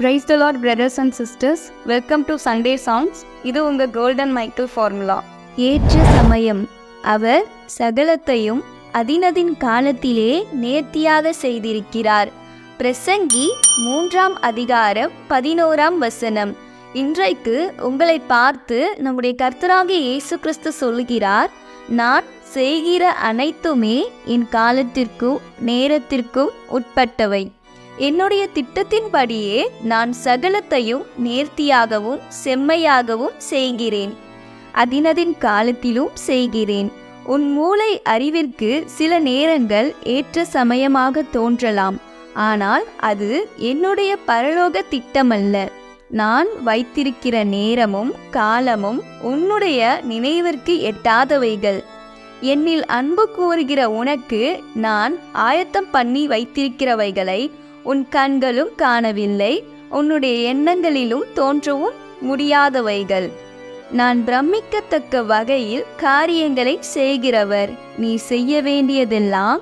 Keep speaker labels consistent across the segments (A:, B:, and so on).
A: Praise the lord brothers and sisters welcome to Sunday songs இது உங்கள் golden Michael formula
B: ஏற்ற சமயம் அவர் சகலத்தையும் அதினதின் காலத்திலே நேர்த்தியாக செய்திருக்கிறார். பிரசங்கி மூன்றாம் அதிகாரம் பதினோராம் வசனம். இன்றைக்கு உங்களை பார்த்து நம்முடைய கர்த்தராகிய இயேசு கிறிஸ்து சொல்லுகிறார் நான் செய்கிற அனைத்துமே என் காலத்திற்கும் நேரத்திற்கும் உட்பட்டவை. என்னுடைய திட்டத்தின்படியே நான் சகலத்தையும் நேர்த்தியாகவும் செம்மையாகவும் செய்கிறேன். அதினதின் காலத்திலும் செய்கிறேன். உன் மூளை அறிவிற்கு சில நேரங்கள் ஏற்ற சமயமாக தோன்றலாம். ஆனால் அது என்னுடைய பரலோக திட்டமல்ல. நான் வைத்திருக்கிற நேரமும் காலமும் உன்னுடைய நினைவிற்கு எட்டாதவைகள். என்னில் அன்பு கூறுகிற உனக்கு நான் ஆயத்தம் பண்ணி வைத்திருக்கிறவைகளை உன் கண்களும் காணவில்லை. உன்னுடைய எண்ணங்களிலும் தோன்றவும் முடியாதவைகள். நான் பிரமிக்கத்தக்க வகையில் காரியங்களை செய்கிறவர். நீ செய்ய வேண்டியதெல்லாம்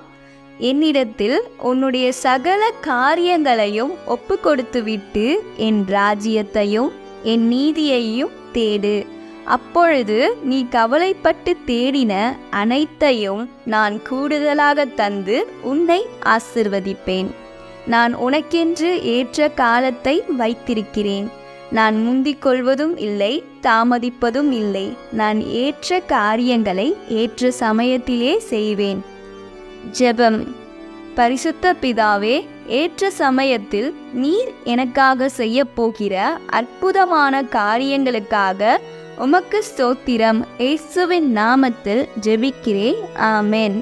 B: என்னிடத்தில் உன்னுடைய சகல காரியங்களையும் ஒப்பு கொடுத்துவிட்டு என் ராஜ்யத்தையும் என் நீதியையும் தேடு. அப்பொழுது நீ கவலைப்பட்டு தேடின அனைத்தையும் நான் கூடுதலாக தந்து உன்னை ஆசிர்வதிப்பேன். நான் உனக்கென்று ஏற்ற காலத்தை வைத்திருக்கிறேன். நான் முந்திக் கொள்வதும் இல்லை தாமதிப்பதும் இல்லை. நான் ஏற்ற காரியங்களை ஏற்ற சமயத்திலே செய்வேன். ஜெபம். பரிசுத்த பிதாவே ஏற்ற சமயத்தில் நீர் எனக்காக செய்ய போகிற அற்புதமான காரியங்களுக்காக உமக்கு ஸ்தோத்திரம். இயேசுவின் நாமத்தில் ஜெபிக்கிறேன். ஆமேன்.